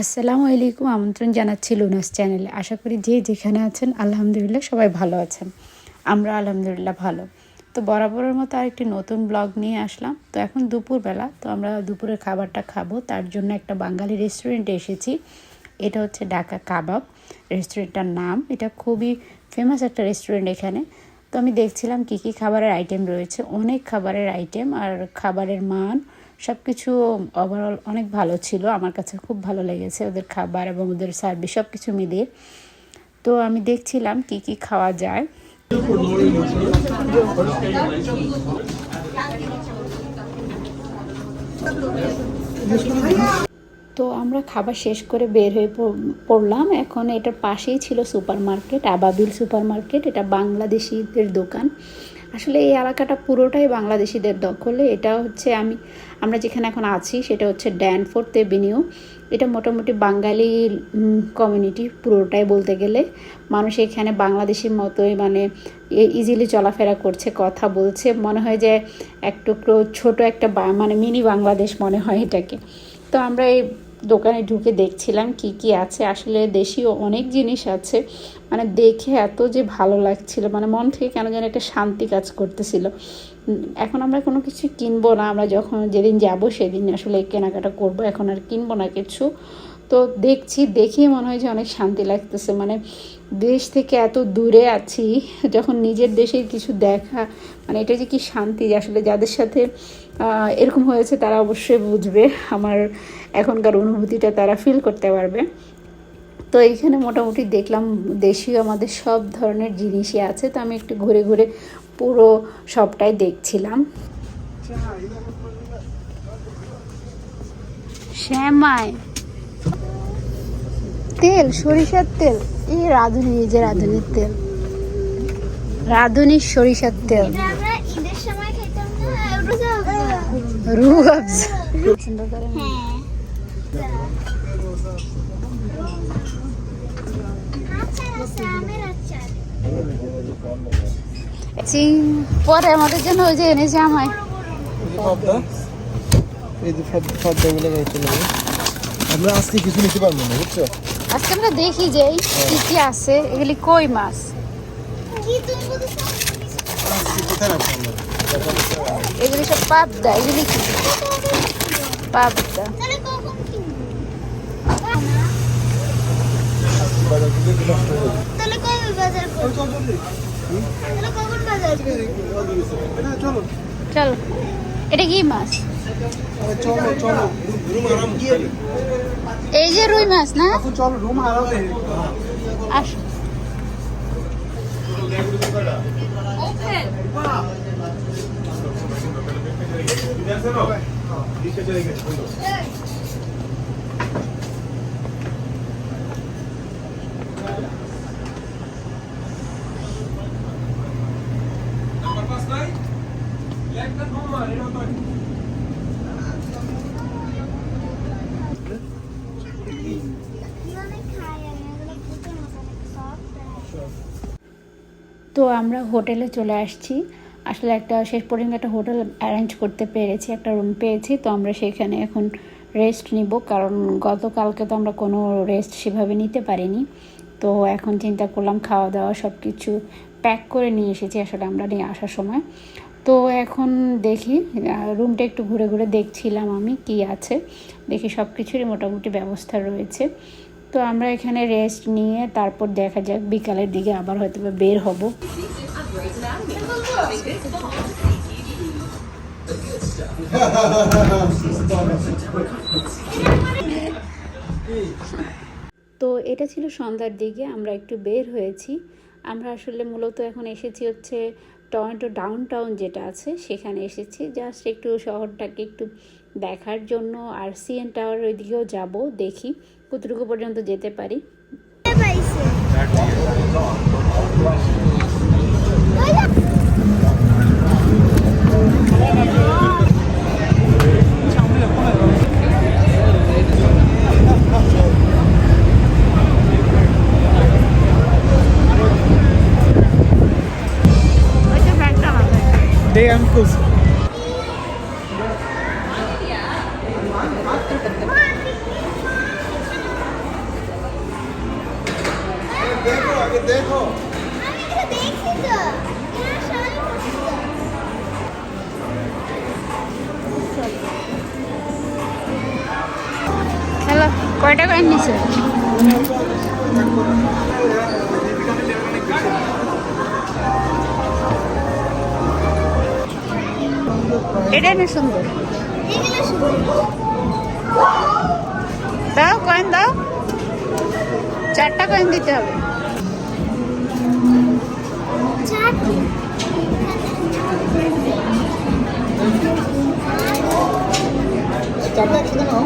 আসসালামু আলাইকুম, আমন্ত্রণ জানাচ্ছি লুনাস চ্যানেলে। আশা করি যে যেখানে আছেন, আলহামদুলিল্লাহ সবাই ভালো আছেন। আমরা আলহামদুলিল্লাহ ভালো। তো বরাবরের মতো আরেকটি নতুন ব্লগ নিয়ে আসলাম। তো এখন দুপুরবেলা, তো আমরা দুপুরের খাবারটা খাব। তার জন্য একটা বাঙালি রেস্টুরেন্টে এসেছি। এটা হচ্ছে ঢাকা কাবাব। রেস্টুরেন্টটার নাম। এটা খুবই ফেমাস একটা রেস্টুরেন্ট এখানে। তো আমি দেখছিলাম কী কী খাবারের আইটেম রয়েছে। অনেক খাবারের আইটেম আর খাবারের মান সব কিছু ওভারঅল অনেক ভালো ছিল। আমার কাছে খুব ভালো লেগেছে ওদের খাবার এবং ওদের সার্ভিস সব কিছু মিলিয়ে। তো আমি দেখছিলাম কি কি খাওয়া যায়। তো আমরা খাবার শেষ করে বের হয়ে পড়লাম। এখন এটার পাশেই ছিল super market Ababil super market এটা বাংলাদেশিদের দোকান। আসলে এই এলাকাটা পুরোটাই বাংলাদেশিদের দখলে। এটা হচ্ছে আমি, আমরা যেখানে এখন আছি, সেটা হচ্ছে ড্যানফোর্থ এভিনিউ এটা মোটামুটি বাঙালি কমিউনিটি পুরোটাই বলতে গেলে। মানুষ এখানে বাংলাদেশের মতোই মানে ইজিলি চলাফেরা করছে, কথা বলছে। মনে হয় যে এক টুকরো ছোট একটা মানে মিনি বাংলাদেশ মনে হয় এটাকে। তো আমরা এই দোকানে ঢুকে দেখছিলাম কি কি আছে। আসলে দেশীয় অনেক জিনিস আছে। মানে দেখে এত যে ভালো লাগছিল মানে মন থেকে কেন যেন একটা শান্তি কাজ করতেছিল। এখন আমরা কোনো কিছু কিনবো না। আমরা যখন যেদিন যাব সেদিন আসলে কেনাকাটা করব। এখন আর কিনবো না কিছু। তো দেখছি দেখেই মনে হয় যে অনেক শান্তি লাগতেছে। মানে দেশ থেকে এত দূরে আছি, যখন নিজের দেশের কিছু দেখা মানে এটা যে কি শান্তি, আসলে যাদের সাথে এরকম হয়েছে, তারা অবশ্যই বুঝবে আমার এখনকার অনুভূতিটা তারা ফিল করতে পারবে। তো এইখানে মোটামুটি দেখলাম দেশীয় আমাদের সব ধরনের জিনিসই আছে, তো আমি একটু ঘুরে ঘুরে পুরো সবটাই দেখছিলাম। শ্যামাই। তেল, সরিষার তেল। এই রাঁধুনি যে রাঁধুনির তেল। রাঁধুনির সরিষার তেল এটা আমরা ঈদের সময় খাইতাম না রোজা রুহ আফজা পছন্দ করেন হ্যাঁ আচার আছে আমের আচার চিং পরে আমাদের জন্য ওই যে এনেছে আমায় আমরা আজকে কিছু নিতে পারব না বুঝছ? আজকে আমরা দেখি যে কি কি আছে এগুলি কই মাছ? কি তুমি এগুলি সব পাবদা এগুলি কি? পাবদা। চল, এটা কি মাছ আরে চলো। চলো রুম আরাম এই যে রুই মাছ না? চলো রুম আস তো আমরা হোটেলে চলে আসছি। আসলে একটা শেষ পর্যন্ত একটা হোটেল অ্যারেঞ্জ করতে পেরেছি, একটা রুম পেয়েছি, তো আমরা সেখানে এখন রেস্ট নিব। কারণ গতকালকে তো আমরা কোনো রেস্ট সেভাবে নিতে পারিনি। তো এখন চিন্তা করলাম খাওয়া দাওয়া সব কিছু প্যাক করে নিয়ে এসেছি আসলে আমরা নিয়ে আসার সময়। তো এখন দেখি রুমটা একটু ঘুরে ঘুরে দেখছিলাম আমি কি আছে। দেখি সব কিছুরই মোটামুটি ব্যবস্থা রয়েছে। তো আমরা এখানে রেস্ট নিয়ে তারপর দেখা যাক বিকালের দিকে আবার হয়তো বের হব। তো এটা ছিল সন্ধ্যার দিকে, আমরা একটু বের হয়েছি। আমরা আসলে মূলত এখন এসেছি হচ্ছে টরন্টো ডাউন টাউন যেটা আছে, সেখানে এসেছি। জাস্ট একটু শহরটাকে একটু দেখার জন্য আর সিএন টাওয়ার ওইদিকেও যাব, দেখি কতটুকু পর্যন্ত যেতে পারি? পাইছে Hey, হ্যালো কয় টাকা নিছে এটা না সুন্দর এগুলো শুধু দাও কয়েন দাও চারটা কয়েন দিতে হবে চারটি চারটা একসাথে নাও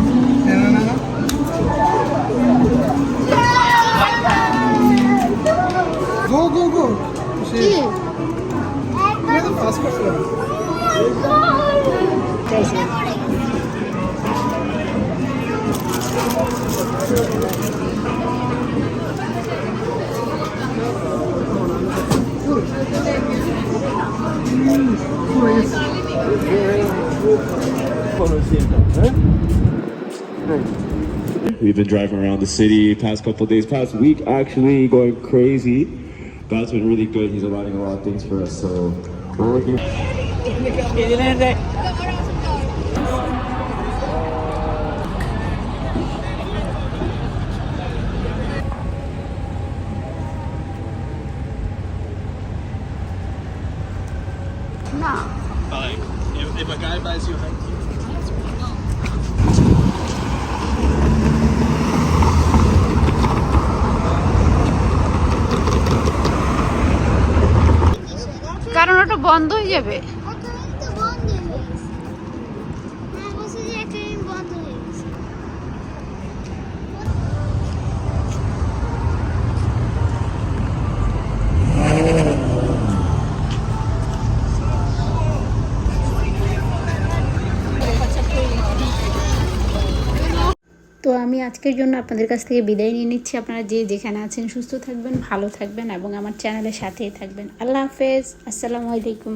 We've been driving around the city past couple days, past week actually, going crazy. God's been really good. He's allowing a lot of things for us, so we're working. No. Like, if, if a guy buys you a বন্ধ হয়ে যাবে। তো আমি আজকের জন্য আপনাদের কাছ থেকে বিদায় নিয়ে নিচ্ছি। আপনারা যে যেখানে আছেন সুস্থ থাকবেন, ভালো থাকবেন এবং আমার চ্যানেলের সাথেই থাকবেন। আল্লাহ হাফেজ। আসসালামু আলাইকুম।